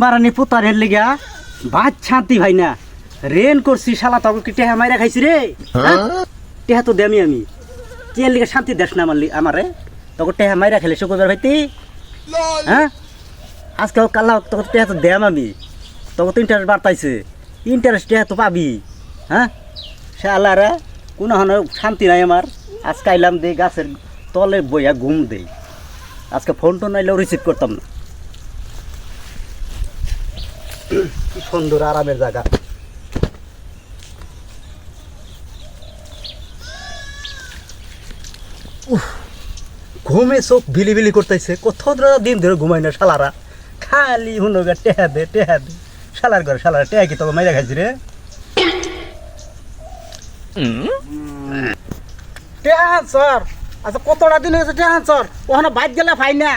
মারানি পুতারের লিগা। বাদ শান্তি ভাই না। রেন করছি শালা তখন কি টেহা মাইরা খাইছি রে? হ্যাঁ? টেহা তো দেমি আমি। কে লিগা শান্তি দেশ না আমার আমারে? তখন টেহা মাইরা খেলে শুকুরবার ভাইতি? হ্যাঁ? আজকে হোক কাল্লা হোক তখন টেহা তো দেম আমি। তখন তো ইন্টারেস্ট বাড়তাইছে। ইন্টারেস্ট টেহা তো পাবি। হ্যাঁ? শালারা কোনো হন শান্তি নাই আমার। আজকে আইলাম দে গাছের তলে বইয়া ঘুম দেই আজকে ফোন টোন নাইলেও রিসিভ করতাম না। সুন্দর, আরামের জায়গা। ঘুমে চোখ বিলি বিলি করতেছে। কত দিন ধরে ঘুমাই না শালারা। খালি হুনগা টেহা দে টেহা দে। শালার ঘরে শালারা টেহা কি তোকে মাইরা খাইছি রে? টেহান স্যার আচ্ছা কতটা দিন হয়েছে টেহান স্যার ওখানে বাইক গেলে ফাই না।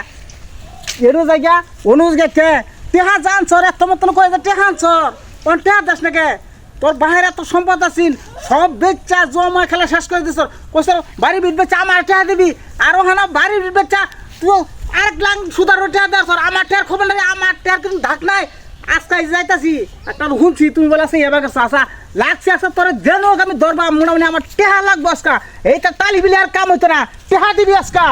এরও জায়গা, অনুজ গেছে। টেহা যান স্যার, এত মতন করে টেহান স্যার। ওন টেহা দাস নাকি? তোর বাহিরে এত সম্পদ আছিল সব বেচা, জমা খেলা শেষ করে দিস কইস বাড়ি বিট বেচা আমার টেহা দিবি? আর ওখানে বাড়ি বিট বেচা তুই আরেক লাখ সুদার টেহা দেয় স্যার। আমার টেহার খবর নেই, আমার টেহার কিন্তু ঢাক নাই। আজকে যাইতাছি। একটা শুনছি, তুমি বলে আছে, এবার আসা। লাগছে আসা তোর যেন আমি ধরবা মনে মনে আমার টেহা লাগবো আজকা। এইটা তালি বিলি আর কাম হইতো না। টেহা দিবি আজকা।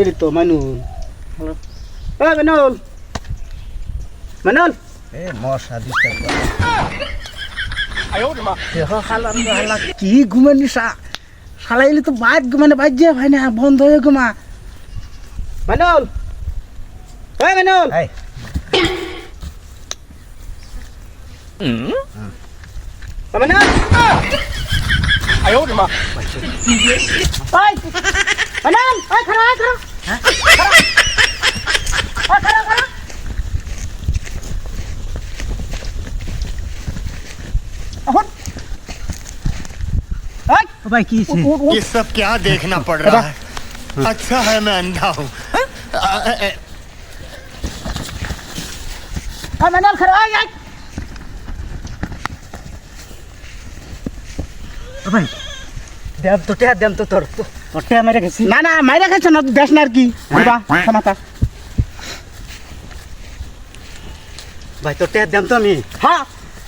এরি তো মানুল হ্যালো এ মানুল মানুল এ মশা ডিস্টার্ব দেখো খালাম হালা কি ঘুমে নিশা শালাইলি তো বাইক ঘুমানে বাইক যে ভাই না বন্ধ হয়ে ঘুমা মানুল এই মানুল किस ये सब क्या देखना पड़ रहा है? अच्छा है मैं अंधा हूँ। मैंने खराब ভাই দেব তো টেয়া দেম তো তোর। তোর টেয়া মেরে গেছি। না না মাইরা খাইছ না তুই দেশ না আর কি। বাবা ক্ষমতা ভাই তোর টেয়া দেম তো আমি। হ্যাঁ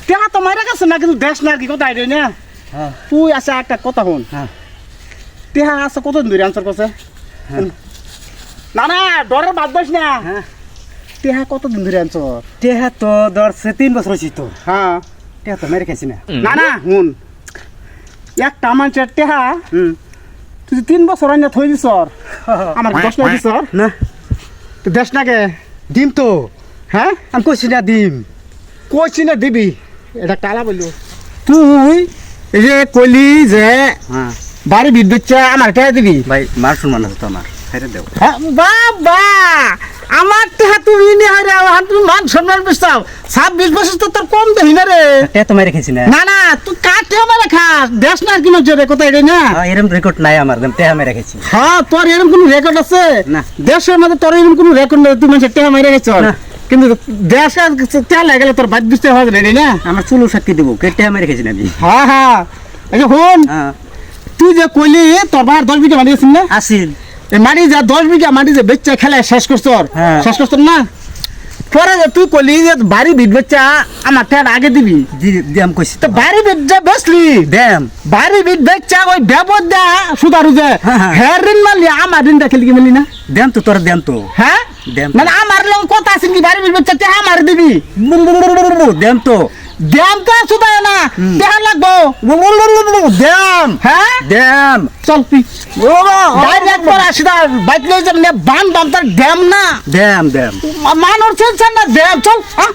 টেহা তো মাইরা গেছে না কিন্তু দেশ না আর কি কথা রে না। হ্যাঁ। তুই আছে একটা কথা হন হ্যাঁ। টেহা আছে কত দিন ধরে আনসার করছে? হ্যাঁ। না না ডরের বাদ দিস না। হ্যাঁ। টেহা কত দিন ধরে আনসার টেহা তো ধরছে তিন বছর হয়েছি তো। হ্যাঁ। টেহা তো মেরে খাইছি না। না না হুন একটা মানুষের টেহা তুই তিন বছর আনিয়া থই দিস আমার দশ না দিস না। তুই দেশ নাকে ডিম তো? হ্যাঁ? আমি কইছি না ডিম। কইছি না দিবি। এটা টালা বলল। তুই এই যে কইলি যে হ্যাঁ। বাড়ি বিদ্যুৎ আমার টেহা দিবি? ভাই মার শুনমান আছে তো আমার। হ্যাঁ, বাবা! আমার টেহা তুমি নি হারে আমার তুমি মান সম্মান বিস্তাও ছাব্বিশ বছর তো তোর কম দেহি না রে। টেহা তো মেরে খাইছি না। না না তুই কার টেহা মেরে খাস। দেশ না কি নজর রে কোথায় রে না? এরম রেকর্ড নাই আমার দেম টেহা মেরে খাইছি হ্যাঁ তোর এরকম কোনো রেকর্ড আছে? না। দেশের মধ্যে তোর এরকম কোনো রেকর্ড নেই তুই মানুষের টেহা মেরে না। কিন্তু দেশে লাগে গেলে তোর বাদ বুঝতে হবে রে না? আমার চুলো সাক্ষী দিব কে টেহা মেরে খাইছি না আমি হ্যাঁ হ্যাঁ। এই যে হ্যাঁ। তুই যে কইলি তোর বার দশ বিঘা আছিস না? আসিল মাটি যা দশ বিঘা মাটি যে বেচা খেলা শেষ করছ হ্যাঁ। শেষ করছ না? পরে যে তুই কলি যে বাড়ি বিট বেচা আমার টেহার আগে দিবি। দি- দিয়াম কইছি তো বাড়ি বিট যে বেচলি। দেম। বাড়ি বিট বেচা ওই ব্যবদ দা সুদারু যে হ্যাঁ, হ্যাঁ। ঋণ মারলি আমার ঋণটা খেলি কি মিলি না? দেম তো তোর দেম তো। হ্যাঁ? দেম। মানে আমার লং কথা আছে কি বাড়ি বেচা টেহা আমার দিবি। দেম তো। দেম তো সুদায় না? দেহা লাগবো। দেম। হ্যাঁ? দেম। চল তুই ডাইরেক্ট পর আসি না বাইক লই যাব না? বান বান তার দেম না। দেম দেম। মানুষ চল না? দেম চল হ্যাঁ?